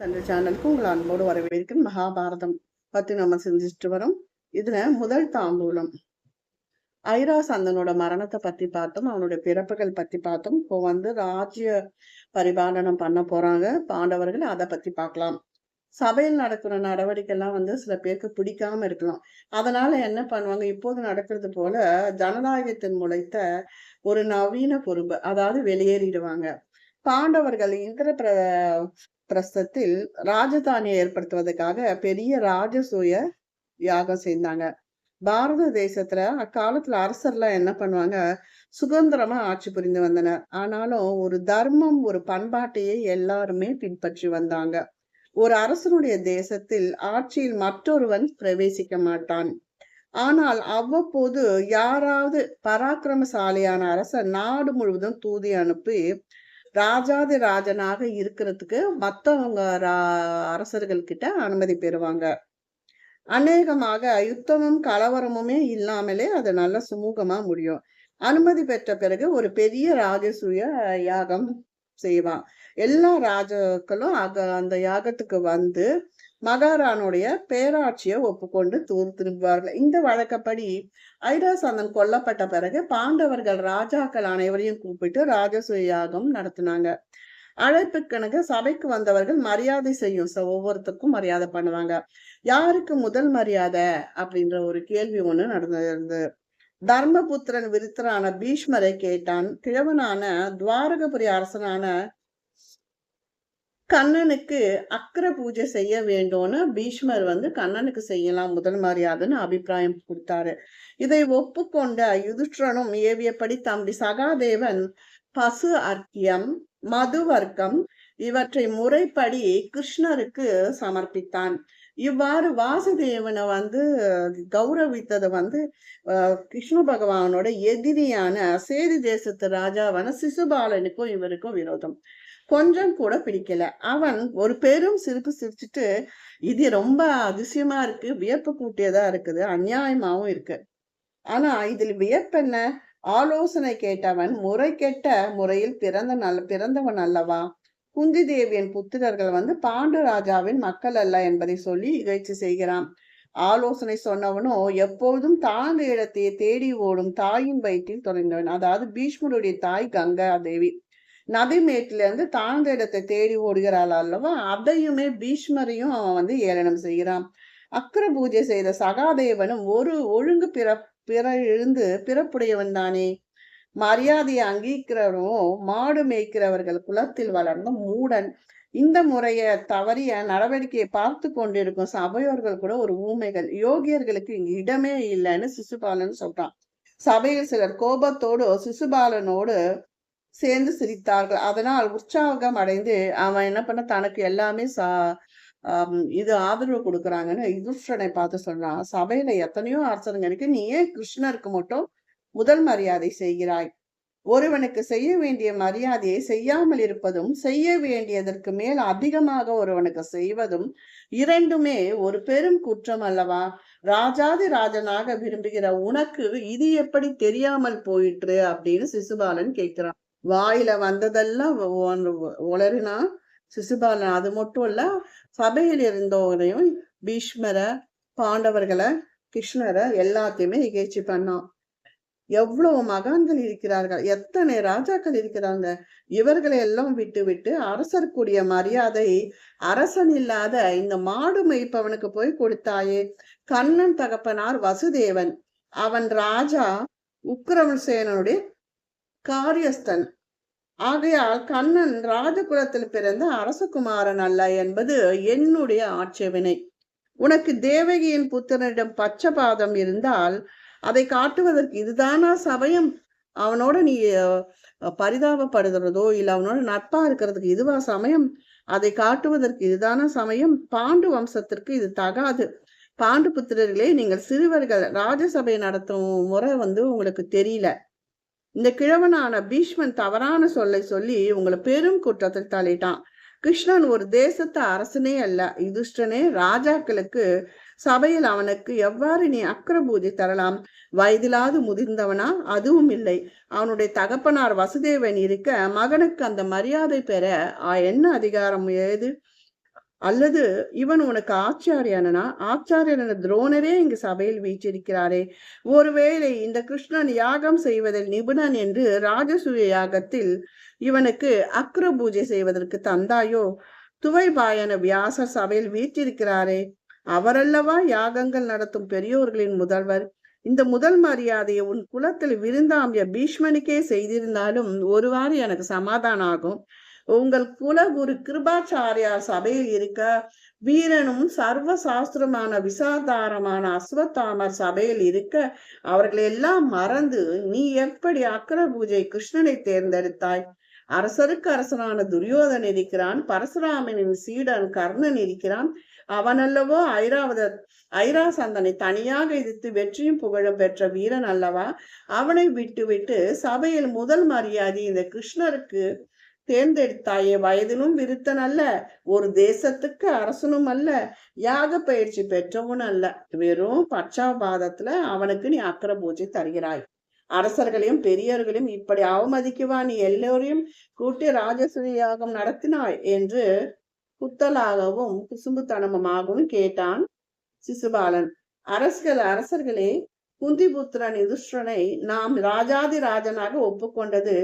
தந்தை சேனலுக்கு உங்களை அன்போடு வரவேற்கிறேன். மகாபாரதம் பத்தி நம்ம செஞ்சுட்டு வரோம். இதுல முதல் தாம்பூலம். ஐராசந்தனோட மரணத்தை பத்தி பார்த்தோம். அவனுடைய பிறப்புகள் பத்தி பார்த்தோம். இப்போ வந்து ராஜ்ய பரிபாலனம் பண்ண போறாங்க. பாண்டவர்கள் அதை பத்தி பார்க்கலாம். சபையில் நடக்கிற நடவடிக்கை எல்லாம் வந்து சில பேருக்கு பிடிக்காம இருக்கலாம். அதனால என்ன பண்ணுவாங்க? இப்போது நடக்கிறது போல ஜனநாயகத்தின் முளைத்த ஒரு நவீன பொறுப்பு அதாவது வெளியேறிடுவாங்க. பாண்டவர்கள் இந்திர பிர பிரஸ்தத்தில் ராஜதானியை ஏற்படுத்துவதற்காக பெரிய ராஜசூய யாகம் செய்தாங்க. பாரத தேசத்துல அக்காலத்துல அரசர்லாம் என்ன பண்ணுவாங்க? சுதந்திரமா ஆட்சி புரிந்து வந்தனர். ஆனாலும் ஒரு தர்மம் ஒரு பண்பாட்டையே எல்லாருமே பின்பற்றி வந்தாங்க. ஒரு அரசனுடைய தேசத்தில் ஆட்சியில் மற்றொருவன் பிரவேசிக்க மாட்டான். ஆனால் அவ்வப்போது யாராவது பராக்கிரமசாலியான அரசன் நாடு முழுவதும் தூதி அனுப்பி ராஜாதி ராஜனாக இருக்கிறதுக்கு மற்றவங்க அரசர்கள் கிட்ட அனுமதி பெறுவாங்க. அநேகமாக யுத்தமும் கலவரமுமே இல்லாமலே அது நல்ல சுமூகமா முடியும். அனுமதி பெற்ற பிறகு ஒரு பெரிய ராஜசூய யாகம் செய்வான். எல்லா ராஜாக்களும் அக அந்த யாகத்துக்கு வந்து மகாராணுடைய பேராட்சியை ஒப்புக்கொண்டு தூர் திரும்புவார்கள். இந்த வழக்கப்படி ஐராசந்தன் கொல்லப்பட்ட பிறகு பாண்டவர்கள் ராஜாக்கள் அனைவரையும் கூப்பிட்டு ராஜசூய யாகம் நடத்தினாங்க அழைப்புக்கணக்கு சபைக்கு வந்தவர்கள் மரியாதை செய்யும் ஒவ்வொருத்தருக்கும் மரியாதை பண்ணுவாங்க. யாருக்கு முதல் மரியாதை அப்படின்ற ஒரு கேள்வி ஒண்ணு நடந்திருந்தது. தர்மபுத்திரன் விருத்தரான பீஷ்மரை கேட்டான். கிழவனான துவாரகபுரி அரசனான கண்ணனுக்கு அக்கர பூஜை செய்ய வேண்டும்னு பீஷ்மர் வந்து கண்ணனுக்கு செய்யலாம் முதல் மரியாதைன்னு அபிப்பிராயம் கொடுத்தாரு. இதை ஒப்புக்கொண்ட யுதிஷ்டனும் ஏவியபடி தம்பி சகாதேவன் பசு அர்க்கியம் மது வர்க்கம் இவற்றை முறைப்படி கிருஷ்ணருக்கு சமர்ப்பித்தான். இவ்வாறு வாசுதேவனை வந்து கௌரவித்தது வந்து கிருஷ்ண பகவானோட எதிரியான சேதி தேசத்து ராஜாவான சிசுபாலனுக்கும் இவருக்கும் விரோதம். கொஞ்சம் கூட பிடிக்கல. அவன் ஒரு பெரும் சிரிப்பு சிரிச்சுட்டு இது ரொம்ப அதிசயமா இருக்கு. வியப்பு கூட்டியதா இருக்குது. அநியாயமாவும் இருக்கு. ஆனா இதில் வியப்பென்ன ஆலோசனை கேட்டவன் முறை கெட்ட முறையில் பிறந்த நல்ல பிறந்தவன் அல்லவா? குந்தி தேவியின் புத்திரர்கள் வந்து பாண்டு ராஜாவின் மக்கள் அல்ல என்பதை சொல்லி இகழ்ச்சி செய்கிறான். ஆலோசனை சொன்னவனோ எப்போதும் தாழ்ந்த இடத்தை தேடி ஓடும் தாயின் வயிற்றில் தொடர்ந்தவன் அதாவது பீஷ்மருடைய தாய் கங்கா தேவி. நதிமேட்டிலேருந்து தாழ்ந்த இடத்தை தேடி ஓடுகிறாள் அல்லவா? அதையுமே பீஷ்மரையும் அவன் வந்து ஏளனம் செய்கிறான். அக்கர பூஜை செய்த சகாதேவனும் ஒரு ஒழுங்கு பிற பிற எழுந்து பிறப்புடையவன் தானே. மரியாதையை அங்கீக்கிறவரும் மாடு மேய்க்கிறவர்கள் குலத்தில் வளர்ந்த மூடன். இந்த முறைய தவறிய நடவடிக்கையை பார்த்து கொண்டிருக்கும் சபையோர்கள் கூட ஒரு ஊமைகள். யோகியர்களுக்கு இங்கு இடமே இல்லைன்னு சிசுபாலன் சொல்றான். சபையில் சிலர் கோபத்தோடு சிசுபாலனோடு சேர்ந்து சிரித்தார்கள். அதனால் உற்சாகம் அடைந்து அவன் என்ன பண்ண தனக்கு எல்லாமே சா இது ஆதரவு கொடுக்குறாங்கன்னு யுதிஷ்டனை பார்த்து சொல்றான். சபையில எத்தனையோ அரசருங்க நீ ஏன் கிருஷ்ணருக்கு மட்டும் முதல் மரியாதை செய்கிறாய்? ஒருவனுக்கு செய்ய வேண்டிய மரியாதையை செய்யாமல் இருப்பதும் செய்ய வேண்டியதற்கு மேல் அதிகமாக ஒருவனுக்கு செய்வதும் இரண்டுமே ஒரு பெரும் குற்றம் அல்லவா? ராஜாதி ராஜனாக விரும்புகிற உனக்கு இது எப்படி தெரியாமல் போயிற்று அப்படின்னு சிசுபாலன் கேட்கிறான். வாயில வந்ததெல்லாம் உளறினா சிசுபாலன். அது மட்டும் இல்ல சபையில் இருந்தவரையும் பீஷ்மரை பாண்டவர்களை கிருஷ்ணரை எல்லாத்தையுமே இகழ்ச்சி பண்ணான். எவ்வளவு மகான்கள் இருக்கிறார்கள் எத்தனை ராஜாக்கள் இருக்கிறாங்க. இவர்களை எல்லாம் விட்டு விட்டு அரசருக்குரிய மரியாதை அரசன் இல்லாத இந்த மாடு மேய்ப்பவனுக்கு போய் கொடுத்தாயே. கண்ணன் தகப்பனார் வசுதேவன். அவன் ராஜா உக்கிரமசேனனுடைய காரியஸ்தன். ஆகையால் கண்ணன் ராஜகுலத்தில் பிறந்த அரசகுமாரன் அல்ல என்பது என்னுடைய ஆட்சேபனை. உனக்கு தேவகியின் புத்திரனிடம் பச்சபாதம் இருந்தால் அதை காட்டுவதற்கு இதுதானா சமயம் அவனோட நீ பரிதாபப்படுகிறதோ இல்லை அவனோட நட்பா இருக்கிறதுக்கு இதுவா சமயம்? அதை காட்டுவதற்கு இதுதானா சமயம்? பாண்டு வம்சத்திற்கு இது தகாது. பாண்டு புத்திரர்களே நீங்கள் சிறுவர்கள் ராஜசபை நடத்தும் முறை வந்து உங்களுக்கு தெரியல. இந்த கிழவனான பீஷ்மன் தவறான சொல்லை சொல்லி உங்களை பெரும் குற்றத்தில் தலையிட்டான் கிருஷ்ணன் ஒரு தேசத்து அரசனே அல்ல. யுதிஷ்டனே ராஜாக்களுக்கு சபையில் அவனுக்கு எவ்வாறு நீ அக்கரபூஜை தரலாம்? வயதிலாது முதிர்ந்தவனா? அதுவும் இல்லை. அவனுடைய தகப்பனார் வசுதேவன் இருக்க மகனுக்கு அந்த மரியாதை பெற என்ன அதிகாரம் ஏது? அல்லது இவன் உனக்கு ஆச்சாரியனா ஆச்சாரியன துரோணரே இங்கு சபையில் வீச்சிருக்கிறாரே ஒருவேளை இந்த கிருஷ்ணன் யாகம் செய்வதில் நிபுணன் என்று ராஜசூய யாகத்தில் இவனுக்கு அக்ர பூஜை செய்வதற்கு தந்தாயோ? துவைபாயன வியாசர் சபையில் வீற்றிருக்கிறாரே. அவரல்லவா யாகங்கள் நடத்தும் பெரியோர்களின் முதல்வர். இந்த முதல் மரியாதையை உன் குலத்தில் விருந்தாம்பிய பீஷ்மனுக்கே செய்திருந்தாலும் ஒருவாறு எனக்கு சமாதானம் ஆகும். உங்கள் குலகுரு கிருபாச்சாரியார் சபையில் இருக்க வீரனும் சர்வ சாஸ்திரமான விசாதாரமான அஸ்வத்தாமர் சபையில் இருக்க அவர்களை எல்லாம் மறந்து நீ எப்படி அக்கர பூஜை கிருஷ்ணனை தேர்ந்தெடுத்தாய்? அரசருக்கு அரசனான துரியோதன் இருக்கிறான் பரசுராமனின் சீடன் கர்ணன் இருக்கிறான். அவனல்லவோ ஐராவத ஐராசந்தனை தனியாக எதிர்த்து வெற்றியும் புகழும் பெற்ற வீரன் அல்லவா? அவனை விட்டு விட்டு சபையில் முதல் மரியாதை இந்த கிருஷ்ணருக்கு தேர்ந்தெடுத்தாயே வயதிலும் விருத்தன் அல்ல ஒரு தேசத்துக்கு அரசனும் அல்ல யாக பயிற்சி பெற்றவன் அல்ல. வெறும் பட்சாபாதத்துல அவனுக்கு நீ அக்கர பூஜை தருகிறாய். அரசர்களையும் பெரியவர்களையும் இப்படி அவமதிக்குவா நீ எல்லோரையும் கூட்டி ராஜசூய யாகம் நடத்தினாய் என்று குத்தலாகவும் குசும்புத்தனமாகவும் கேட்டான் சிசுபாலன். அரசர்கள் அரசர்களே குந்திபுத்திரன் யுதிஷ்டனை நாம் ராஜாதி ராஜனாக ஒப்புக்கொண்டது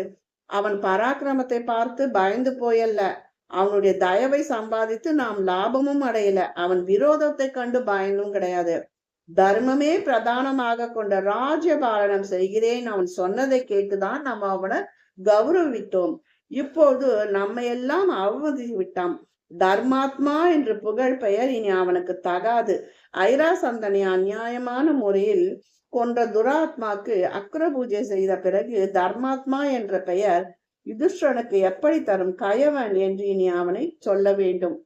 அவன் பராக்கிரமத்தை பார்த்து பயந்து போயல்ல. அவனுடைய தயவை சம்பாதித்து நாம் லாபமும் அடையல. அவன் விரோதத்தை கண்டு பயனும் கிடையாது. தர்மமே பிரதானமாக கொண்ட ராஜ்யபாலனம் செய்கிறேன். அவன் சொன்னதை கேட்டுதான் நம்ம அவனை கௌரவித்தோம். இப்போது நம்ம எல்லாம் அவமதி விட்டான். தர்மாத்மா என்று புகழ் பெயர் இனி அவனுக்கு தகாது. ஐராசந்தனை அநியாயமான முறையில் கொன்ற துராத்மாக்கு அக்ர பூஜை செய்த பிறகு தர்மாத்மா என்ற பெயர் யுதிஷ்டனுக்கு எப்படி தரும்? கயவன் என்று இனி அவனை சொல்ல வேண்டும்.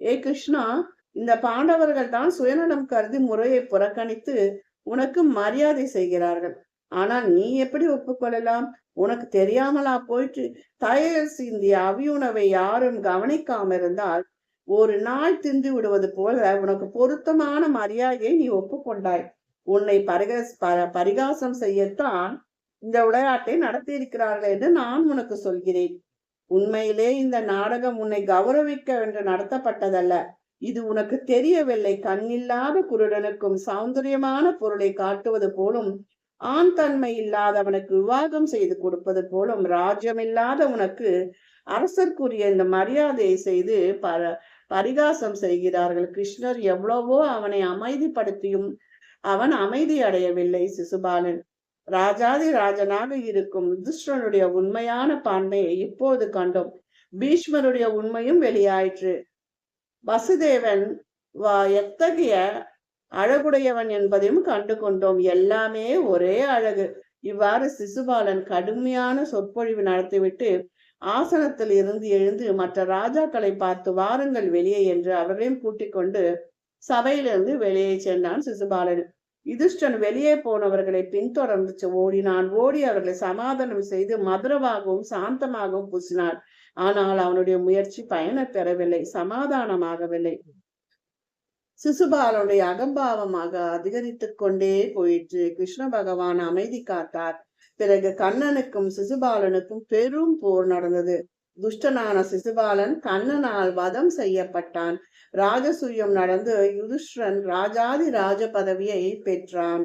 ஏ கிருஷ்ணா இந்த பாண்டவர்கள் தான் சுயநலம் கருதி முறையை புறக்கணித்து உனக்கு மரியாதை செய்கிறார்கள். ஆனால் நீ எப்படி ஒப்புக்கொள்ளலாம்? உனக்கு தெரியாமலா போயிட்டு தயல் சிந்திய அவியுணவை யாரும் கவனிக்காம இருந்தால் ஒரு நாள் தின்று விடுவது போல உனக்கு பொருத்தமான மரியாதையை நீ ஒப்புக்கொண்டாய். உன்னை பரிகாஸ் பரிகாசம் செய்யத்தான் இந்த விளையாட்டை நடத்தி இருக்கிறார்கள் என்று நான் உனக்கு சொல்கிறேன். உண்மையிலே இந்த நாடகம் உன்னை கௌரவிக்க என்று நடத்தப்பட்டதல்ல. இது உனக்கு தெரியவில்லை. கண்ணில்லாத குருடனுக்கும் சௌந்தரியமான பொருளை காட்டுவது போலும் ஆண் தன்மை இல்லாதவனுக்கு விவாகம் செய்து கொடுப்பது போலும் ராஜ்யம் இல்லாத உனக்கு அரசர்க்குரிய இந்த மரியாதையை செய்து பர பரிகாசம் செய்கிறார்கள். கிருஷ்ணர் எவ்வளவோ அவனை அமைதிப்படுத்தியும் அவன் அமைதி அடையவில்லை சிசுபாலன். ராஜாதி ராஜனாக இருக்கும் யுதிஷ்டனுடைய உண்மையான பான்மையை இப்போது கண்டோம். பீஷ்மருடைய உண்மையும் வெளியாயிற்று. வசுதேவன் எத்தகைய அழகுடையவன் என்பதையும் கண்டு கொண்டோம் எல்லாமே ஒரே அழகு. இவ்வாறு சிசுபாலன் கடுமையான சொற்பொழிவு நடத்திவிட்டு ஆசனத்தில் இருந்து எழுந்து மற்ற ராஜாக்களை பார்த்து வாருங்கள் வெளியே என்று அவரையும் கூட்டிக் கொண்டு சபையிலிருந்து வெளியே சென்றான் சிசுபாலன். யுதிஷ்டன் வெளியே போனவர்களை பின்தொடர்ந்து ஓடினான். ஓடி அவர்களை சமாதானம் செய்து மதுரமாகவும் சாந்தமாகவும் பூசினான். ஆனால் அவனுடைய முயற்சி பயனை பெறவில்லை. சமாதானமாகவில்லை. சிசுபாலனுடைய அகம்பாவமாக அதிகரித்து கொண்டே போயிற்று. கிருஷ்ண பகவான் அமைதி காத்தார். பிறகு கண்ணனுக்கும் சிசுபாலனுக்கும் பெரும் போர் நடந்தது. துஷ்டனான சிசுபாலன் கண்ணனால் வதம் செய்யப்பட்டான். ராஜசூயம் நடந்து யுதிஷ்டன் ராஜாதி ராஜ பதவியை பெற்றான்.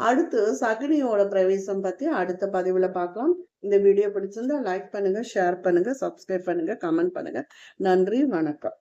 அடுத்து சகுனியோட பிரவேசம் பத்தி அடுத்த பதிவுல பார்க்கலாம். இந்த வீடியோ பிடிச்சிருந்தா லைக் பண்ணுங்க ஷேர் பண்ணுங்க சப்ஸ்கிரைப் பண்ணுங்க கமெண்ட் பண்ணுங்க. நன்றி வணக்கம்.